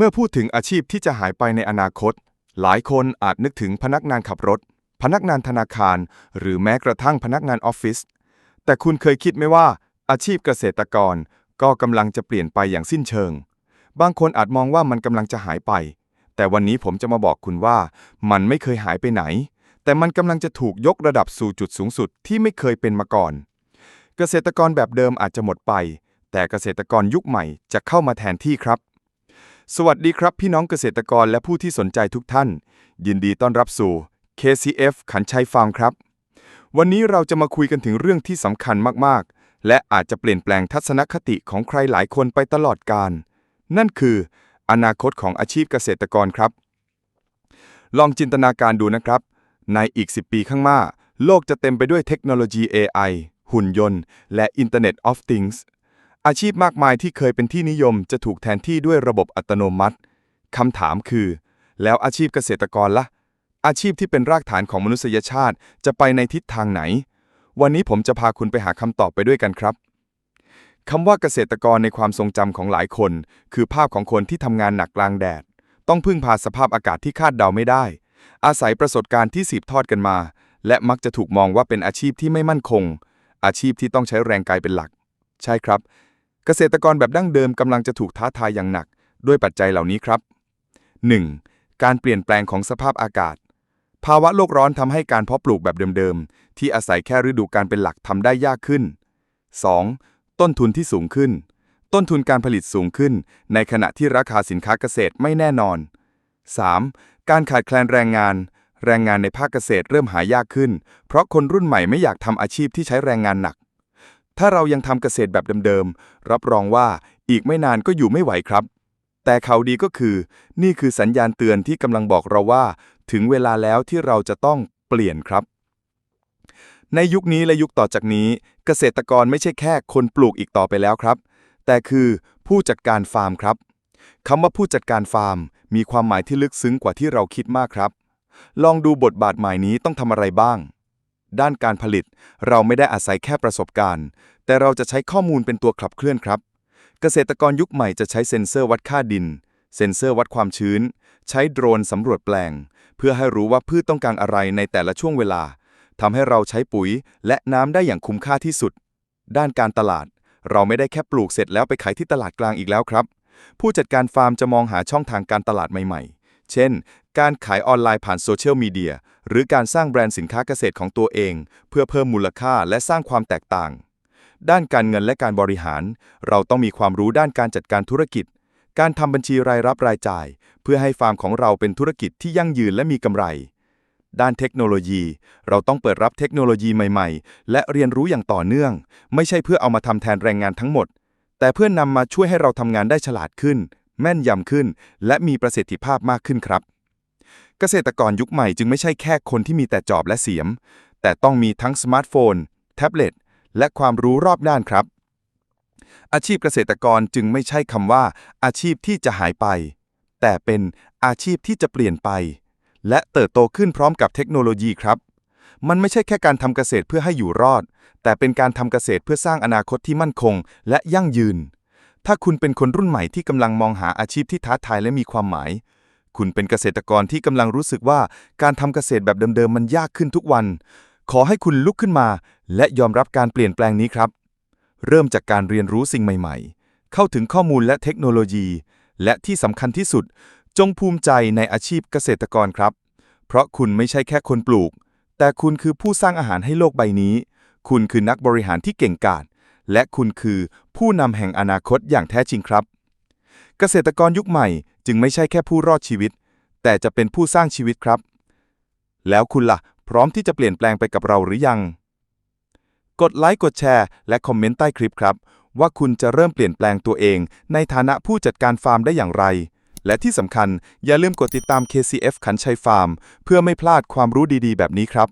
เมื่อพูดถึงอาชีพที่จะหายไปในอนาคต หลายคนอาจนึกถึงพนักงานขับรถ พนักงานธนาคาร หรือแม้กระทั่งพนักงานออฟฟิศแต่คุณเคยคิดไหมว่า อาชีพเกษตรกรก็กำลังจะเปลี่ยนไปอย่างสิ้นเชิง บางคนอาจมองว่ามันกำลังจะหายไป แต่วันนี้ผมจะมาบอกคุณว่า มันไม่เคยหายไปไหน แต่มันกำลังจะถูกยกระดับสู่จุดสูงสุดที่ไม่เคยเป็นมาก่อน เกษตรกรแบบเดิมอาจจะหมดไป แต่เกษตรกรยุคใหม่จะเข้ามาแทนที่ครับ สวัสดีครับพี่น้องเกษตรกรและผู้ที่สนใจทุกท่าน ยินดีต้อนรับสู่ KCF ขันชัยฟาร์มครับ วันนี้เราจะมาคุยกันถึงเรื่องที่สำคัญมากๆ และอาจจะเปลี่ยนแปลงทัศนคติของใครหลายคนไปตลอดกาลนั่นคือ อนาคตของอาชีพเกษตรกรครับ ลองจินตนาการดูนะครับ ในอีก 10 ปีข้างหน้า โลกจะเต็มไปด้วยเทคโนโลยี AI หุ่นยนต์ และ Internet of Things อาชีพมากมายที่เคยเป็นที่นิยมจะถูกแทนที่ด้วยระบบอัตโนมัติ คำถามคือ แล้วอาชีพเกษตรกรละ่ะ อาชีพที่เป็นรากฐานของมนุษยชาติจะไปในทิศทางไหน วันนี้ผมจะพาคุณไปหาคำตอบไปด้วยกันครับคำว่าเกษตรกรในความทรงจำของหลายคน คือภาพของคนที่ทำงานหนักกลางแดด ต้องพึ่งพาสภาพอากาศที่คาดเดาไม่ได้ อาศัยประสบการณ์ที่สืบทอดกันมา และมักจะถูกมองว่าเป็นอาชีพที่ไม่มั่นคง อาชีพที่ต้องใช้แรงกายเป็นหลัก ใช่ครับ เกษตรกรแบบดั้งเดิมกำลังจะถูกท้าทายอย่างหนัก ด้วยปัจจัยเหล่านี้ครับ 1. การเปลี่ยนแปลงของสภาพอากาศ ภาวะโลกร้อนทำให้การเพาะปลูกแบบเดิมๆ ที่อาศัยแค่ฤดูกาลเป็นหลักทำได้ยากขึ้น 2. ต้นทุนที่สูงขึ้น ต้นทุนการผลิตสูงขึ้น ในขณะที่ราคาสินค้าเกษตรไม่แน่นอน 3. การขาดแคลนแรงงาน แรงงานในภาคเกษตรเริ่มหายากขึ้น เพราะคนรุ่นใหม่ไม่อยากทำอาชีพที่ใช้แรงงานหนัก ถ้าเรายังทำเกษตรแบบเดิมๆ รับรองว่าอีกไม่นานก็อยู่ไม่ไหวครับ แต่ข่าวดีก็คือ นี่คือสัญญาณเตือนที่กำลังบอกเราว่า ถึงเวลาแล้วที่เราจะต้องเปลี่ยนครับ ในยุคนี้และยุคต่อจากนี้ เกษตรกรไม่ใช่แค่คนปลูกอีกต่อไปแล้วครับ แต่คือผู้จัดการฟาร์มครับคำว่าผู้จัดการฟาร์ม มีความหมายที่ลึกซึ้งกว่าที่เราคิดมากครับ ลองดูบทบาทใหม่นี้ต้องทำอะไรบ้าง ด้านการผลิต เราไม่ได้อาศัยแค่ประสบการณ์ แต่เราจะใช้ข้อมูลเป็นตัวขับเคลื่อนครับ เกษตรกรยุคใหม่จะใช้เซ็นเซอร์วัดค่าดิน เซ็นเซอร์วัดความชื้น ใช้โดรนสำรวจแปลง เพื่อให้รู้ว่าพืชต้องการอะไรในแต่ละช่วงเวลาทำให้เราใช้ปุ๋ยและน้ำได้อย่างคุ้มค่าที่สุด ด้านการตลาด เราไม่ได้แค่ปลูกเสร็จแล้วไปขายที่ตลาดกลางอีกแล้วครับ ผู้จัดการฟาร์มจะมองหาช่องทางการตลาดใหม่ๆ เช่น การขายออนไลน์ผ่านโซเชียลมีเดีย หรือการสร้างแบรนด์สินค้าเกษตรของตัวเอง เพื่อเพิ่มมูลค่าและสร้างความแตกต่าง ด้านการเงินและการบริหาร เราต้องมีความรู้ด้านการจัดการธุรกิจ การทำบัญชีรายรับรายจ่าย เพื่อให้ฟาร์มของเราเป็นธุรกิจที่ยั่งยืนและมีกำไร ด้านเทคโนโลยี เราต้องเปิดรับเทคโนโลยีใหม่ ๆ และเรียนรู้อย่างต่อเนื่อง ไม่ใช่เพื่อเอามาทำแทนแรงงานทั้งหมด แต่เพื่อนนำมาช่วยให้เราทำงานได้ฉลาดขึ้น แม่นยำขึ้น และมีประสิทธิภาพมากขึ้นครับ เกษตรกรยุคใหม่จึงไม่ใช่แค่คนที่มีแต่จอบและเสียม แต่ต้องมีทั้งสมาร์ทโฟน แท็บเล็ต และความรู้รอบด้านครับ อาชีพเกษตรกรจึงไม่ใช่คำว่า อาชีพที่จะหายไป แต่เป็นอาชีพที่จะเปลี่ยนไป และเติบโตขึ้นพร้อมกับเทคโนโลยีครับ มันไม่ใช่แค่การทำเกษตรเพื่อให้อยู่รอด แต่เป็นการทำเกษตรเพื่อสร้างอนาคตที่มั่นคง และยั่งยืน ถ้าคุณเป็นคนรุ่นใหม่ที่กำลังมองหาอาชีพที่ท้าทายและมีความหมาย คุณเป็นเกษตรกรที่กำลังรู้สึกว่าการทำเกษตรแบบเดิมๆมันยากขึ้นทุกวัน ขอให้คุณลุกขึ้นมา และยอมรับการเปลี่ยนแปลงนี้ครับ เริ่มจากการเรียนรู้สิ่งใหม่ๆ เข้าถึงข้อมูลและเทคโนโลยี และที่สำคัญที่สุด จงภูมิใจในอาชีพเกษตรกรครับ เพราะคุณไม่ใช่แค่คนปลูก แต่คุณคือผู้สร้างอาหารให้โลกใบนี้ คุณคือนักบริหารที่เก่งกาจและคุณคือผู้นำแห่งอนาคตอย่างแท้จริงครับ เกษตรกรยุคใหม่จึงไม่ใช่แค่ผู้รอดชีวิต แต่จะเป็นผู้สร้างชีวิตครับ แล้วคุณล่ะ พร้อมที่จะเปลี่ยนแปลงไปกับเราหรือยัง กดไลค์กดแชร์ และคอมเมนต์ใต้คลิปครับ ว่าคุณจะเริ่มเปลี่ยนแปลงตัวเอง ในฐานะผู้จัดการฟาร์มได้อย่างไร และที่สำคัญอย่าลืมกดติดตาม KCF ขันชัยฟาร์ม เพื่อไม่พลาดความรู้ดีๆ แบบนี้ครับ